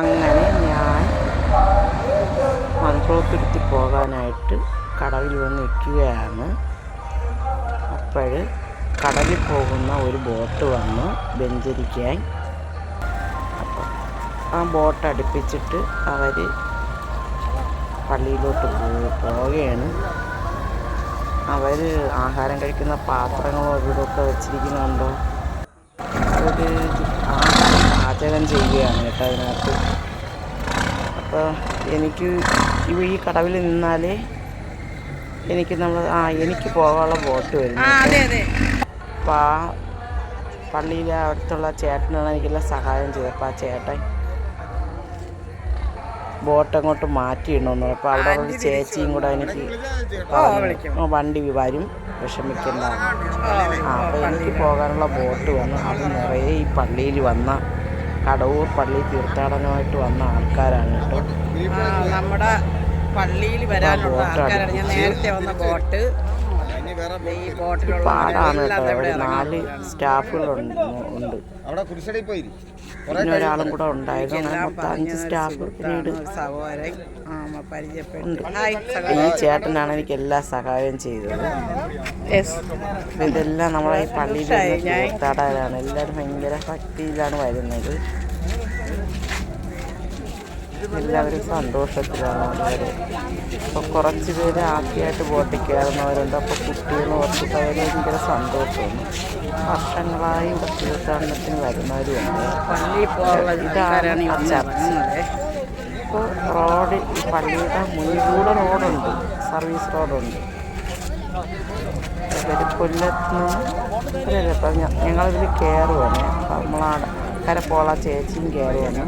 അങ്ങനെ ഞാൻ മൺകുളത്തുരുത്തി പോകാനായിട്ട് കടവിൽ വന്ന് നിൽക്കുകയാണ്. അപ്പോൾ കടലിൽ പോകുന്ന ഒരു ബോട്ട് വന്നു ബെഞ്ചരിക്കാൻ അപ്പം ആ ബോട്ട് അടുപ്പിച്ചിട്ട് അവർ പള്ളിയിലോട്ട് പോവുകയാണ്. അവർ ആഹാരം കഴിക്കുന്ന പാത്രങ്ങളോ ഇവിടെയൊക്കെ വെച്ചിരിക്കുന്നുണ്ടോ? അവർ ആഹാരം പാചകം ചെയ്യുകയാണ് കേട്ടോ അതിനകത്ത്. അപ്പോൾ എനിക്ക് ഈ കടവിൽ നിന്നാലേ എനിക്ക് നമ്മൾ ആ എനിക്ക് പോകാനുള്ള ബോട്ട് വരുന്നു അപ്പം അപ്പോൾ ആ പള്ളിയിലെ അടുത്തുള്ള ചേട്ടനാണ് എനിക്കെല്ലാം സഹായം ചെയ്തത്. അപ്പോൾ ആ ചേട്ടൻ ബോട്ട് അങ്ങോട്ട് മാറ്റിയിടണമെന്ന് അപ്പോൾ അവിടെ ഒരു ചേച്ചിയും കൂടെ എനിക്ക് പറഞ്ഞു, "ആ, വണ്ടി വരും. വിഷമിക്കേണ്ട. ആ അപ്പോൾ എനിക്ക് പോകാനുള്ള ബോട്ട് വന്നു. അത് നിറയെ ഈ പള്ളിയിൽ വന്ന കടവൂർ പള്ളി തീർത്ഥാടനമായിട്ട് വന്ന ആൾക്കാരാണ് കേട്ടോ. നമ്മുടെ പള്ളിയിൽ വരാനുള്ള ആൾക്കാരാണ്. ഞാൻ നേരത്തെ വന്ന ബോട്ട്. പാടാണ് കേട്ടോ. അവിടെ നാല് സ്റ്റാഫുകളുണ്ട് ഉണ്ട് അവിടെ കുരിശടി പോയി പിന്നെ ഒരാളും കൂടെ ഉണ്ടായിരുന്നു. അങ്ങനെ മൊത്തം അഞ്ച് സ്റ്റാഫ് പിന്നീട് ഉണ്ട്. ഈ ചേട്ടനാണ് എനിക്ക് എല്ലാ സഹായവും ചെയ്തത്. ഇതെല്ലാം നമ്മളെ ഈ പള്ളിയിൽ തീർത്ഥാടകരാണ് എല്ലാവരും ഭയങ്കര ഭക്തിയിലാണ് വരുന്നത്. എല്ലാവരും സന്തോഷത്തിലാണ് അവർ അപ്പോൾ കുറച്ച് പേര് ആദ്യമായിട്ട് ബോട്ടിൽ കയറുന്നവരുണ്ട്. അപ്പോൾ കുട്ടികൾ കുറച്ച് പേര് ഭയങ്കര സന്തോഷമാണ്. വർഷങ്ങളായി ഇവിടെ തീർത്ഥാടനത്തിന് വരുന്നവരുമുണ്ട് ഇപ്പോൾ റോഡ് പള്ളിയുടെ മുന്നിലൂടെ റോഡുണ്ട്. സർവീസ് റോഡുണ്ട്. ഇവർ കൊല്ലത്ത് നിന്ന് ഞങ്ങളിതിൽ കയറുവാണ്. നമ്മളാണ് കരപ്പോള പോള ചേച്ചിയും കയറുവാണ്.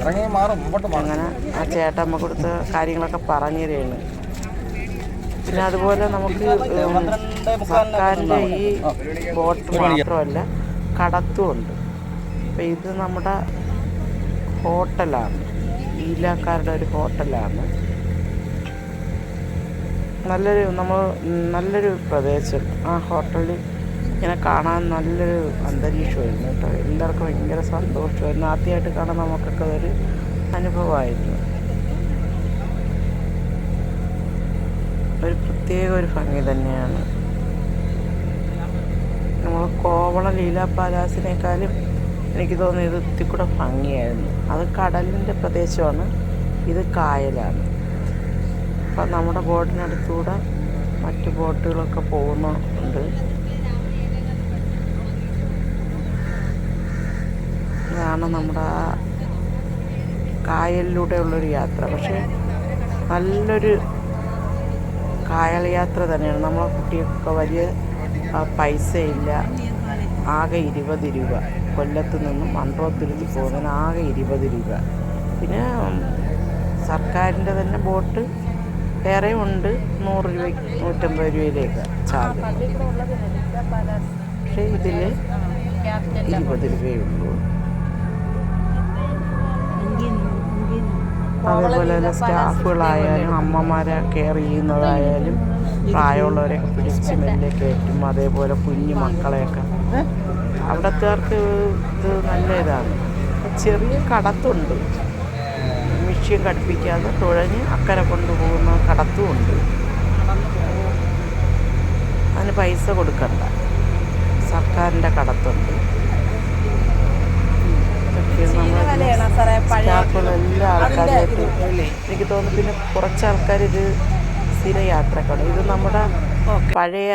ഇറങ്ങി മാറും മുമ്പോട്ട് മാറും. അങ്ങനെ ആ ചേട്ടൻ നമുക്ക് കൊടുത്ത കാര്യങ്ങളൊക്കെ പറഞ്ഞു തരുകയാണ്. പിന്നെ അതുപോലെ നമുക്ക് സർക്കാരിന്റെ ഈ ബോട്ട് മാത്രമല്ല കടത്തുമുണ്ട്. അപ്പം ഇത് നമ്മുടെ ഹോട്ടലാണ്. ഈലാക്കാരുടെ ഒരു ഹോട്ടലാണ്. നല്ലൊരു നമ്മൾ നല്ലൊരു പ്രദേശം. ആ ഹോട്ടലിൽ ഇങ്ങനെ കാണാൻ നല്ലൊരു അന്തരീക്ഷമായിരുന്നു കേട്ടോ. എല്ലാവർക്കും ഭയങ്കര സന്തോഷമായിരുന്നു. ആദ്യമായിട്ട് കാണാൻ നമുക്കൊക്കെ ഒരു അനുഭവമായിരുന്നു. ഒരു പ്രത്യേക ഒരു ഭംഗി തന്നെയാണ്. നമ്മൾ കോവള ലീല പാലാസിനേക്കാളും എനിക്ക് തോന്നുന്നു ഇത് ഇത്തിരി കൂടെ ഭംഗിയായിരുന്നു. അത് കടലിന്റെ പ്രദേശമാണ്. ഇത് കായലാണ്. അപ്പം നമ്മുടെ ബോട്ടിനടുത്തൂടെ മറ്റു ബോട്ടുകളൊക്കെ പോകുന്നുണ്ട്. ഇതാണ് നമ്മുടെ ആ കായലിലൂടെയുള്ളൊരു യാത്ര. പക്ഷേ നല്ലൊരു കായൽ യാത്ര തന്നെയാണ്. നമ്മളെ കുട്ടിയൊക്കെ വലിയ പൈസയില്ല. ആകെ ഇരുപത് രൂപ. കൊല്ലത്ത് നിന്നും മൺട്രോത്തുരുത്തി പോകുന്നതിന് ആകെ ഇരുപത് രൂപ. പിന്നെ സർക്കാരിന്റെ തന്നെ ബോട്ട് വേറെ ഉണ്ട്. നൂറ് രൂപ നൂറ്റമ്പത് രൂപയിലേക്ക് ചാർജ്. പക്ഷേ ഇതിൽ ഇരുപത് രൂപയേ ഉള്ളൂ. അതേപോലെ തന്നെ സ്റ്റാഫുകളായാലും അമ്മമാരെ കെയർ ചെയ്യുന്നതായാലും പ്രായമുള്ളവരെയൊക്കെ പിടിച്ച് മെല്ലെ കയറ്റും. അതേപോലെ കുഞ്ഞു മക്കളെയൊക്കെ. അവിടത്തുകാർക്ക് ഇത് നല്ല ഇതാണ്. ചെറിയ കടത്തുണ്ട്. മിഷ്യം കടുപ്പിക്കാതെ തുഴഞ്ഞ് അക്കരെ കൊണ്ടുപോകുന്ന കടത്തുമുണ്ട്. അതിന് പൈസ കൊടുക്കണ്ട. സർക്കാരിന്റെ കടത്തുണ്ട്. സ്റ്റാഫുകൾ എല്ലാ എനിക്ക് തോന്നുന്നു പിന്നെ കുറച്ച് ആൾക്കാർ ഇത് സ്ഥിര യാത്രക്കാണ് ഇത് നമ്മുടെ പഴയ